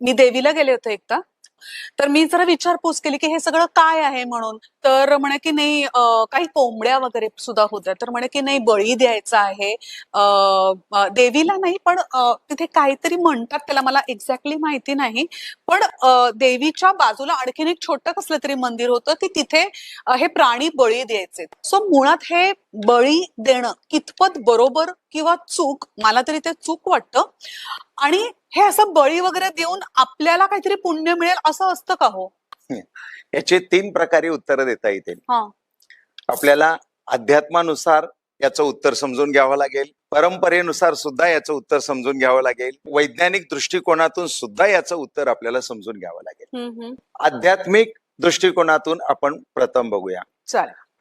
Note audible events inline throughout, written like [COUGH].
मी देवीला गेले होते एकदा. तर मी जरा विचारपूस केली की हे सगळं काय आहे म्हणून. तर म्हणे की नाही काही कोंबड्या वगैरे सुद्धा होत्या. तर म्हणे की नाही बळी द्यायचा आहे. देवीला नाही पण तिथे काहीतरी म्हणतात त्याला मला एक्झॅक्टली माहिती नाही. पण देवीच्या बाजूला आणखीन एक छोटं कसलं तरी मंदिर होतं की तिथे हे प्राणी बळी द्यायचे. सो मुळात हे बळी देणं कितपत बरोबर किंवा चूक मला तरी ते चूक वाटतं. आणि हे असं बळी वगैरे देऊन आपल्याला काहीतरी पुण्य मिळेल असं असतं का हो? याचे तीन प्रकारे उत्तरं देता येतील. हा. आपल्याला अध्यात्मानुसार याचं उत्तर समजून घ्यावं लागेल. परंपरेनुसार सुद्धा याचं उत्तर समजून घ्यावं लागेल. वैज्ञानिक दृष्टिकोनातून सुद्धा याचं उत्तर आपल्याला समजून घ्यावं लागेल. आध्यात्मिक दृष्टिकोनातून आपण प्रथम बघूया.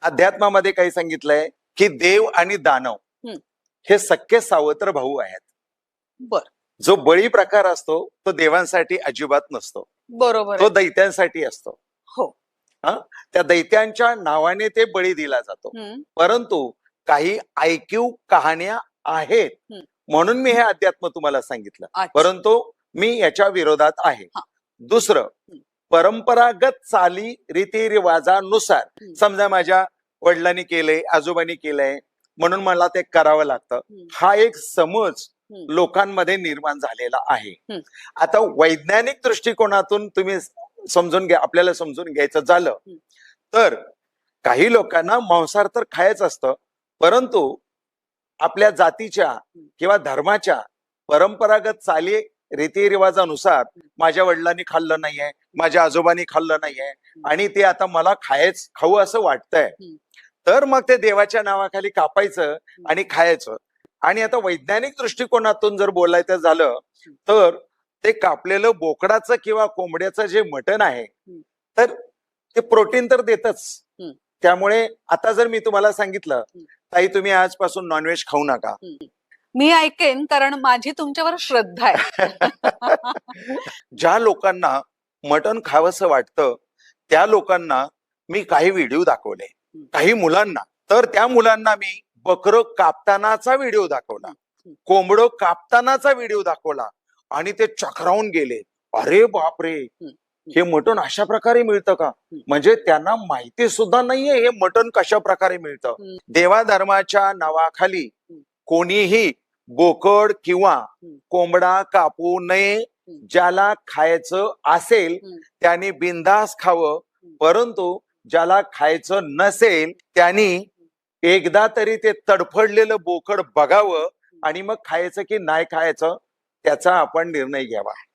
अध्यात्मामध्ये काही सांगितलंय की देव आणि दानव. हे सख्खे सावत्र भाऊ आहेत. बर. जो बळी प्रकार असतो तो देवांसाठी अजिबात नसतो बरोबर तो. दैत्यांसाठी असतो हो त्या दैत्यांच्या नावाने ते बळी दिला जातो परंतु काही ऐकीव कहाण्या आहेत. म्हणून मी हे अध्यात्म तुम्हाला सांगितलं. परंतु मी याच्या विरोधात आहे. दुसरं परंपरागत चाली रीतिरिवाजानुसार हम्म. समजा माझ्या वडिलांनी केलंय आजोबांनी केलंय म्हणून मला ते करावं लागतं. हा एक समज. लोकांमध्ये निर्माण झालेला आहे. आता वैज्ञानिक दृष्टिकोनातून तुम्ही समजून घ्या आपल्याला समजून घ्यायचं झालं. तर काही लोकांना मांसाहार तर खायच असतं परंतु आपल्या जातीच्या किंवा धर्माच्या परंपरागत चाली रीतिरिवाजानुसार माझ्या वडिलांनी खाल्लं नाहीये माझ्या आजोबांनी खाल्लं नाहीये आणि ते आता मला खायच खाऊ असं वाटतंय. तर मग ते देवाच्या नावाखाली कापायचं आणि खायचं. आणि आता वैज्ञानिक दृष्टिकोनातून जर बोलायचं झालं तर ते कापलेलं बोकडाचं किंवा कोंबड्याचं जे मटण आहे. तर ते प्रोटीन तर देतच. त्यामुळे आता जर मी तुम्हाला सांगितलं. ताई तुम्ही आजपासून नॉनव्हेज खाऊ नका. मी ऐकेन कारण माझी तुमच्यावर श्रद्धा आहे. [LAUGHS] ज्या लोकांना मटण खावंसं वाटतं त्या लोकांना मी काही व्हिडिओ दाखवले. काही मुलांना. तर त्या मुलांना मी बकर कापतानाचा व्हिडिओ दाखवला. कोंबडो कापतानाचा व्हिडिओ दाखवला. आणि ते चक्रावून गेले. अरे बापरे. हे मटण अशा प्रकारे मिळतं का? म्हणजे त्यांना माहिती सुद्धा नाहीये हे मटण कशा प्रकारे मिळतं. देवाधर्माच्या नावाखाली कोणीही बोकड किंवा कोंबडा कापू नये ज्याला खायचं असेल त्याने बिंदास खावं. परंतु ज्याला खायचं नसेल त्यांनी एकदा तरी ते तडफडलेलं बोकड बघावं आणि मग खायचं की नाही खायचं त्याचा आपण निर्णय घ्यावा.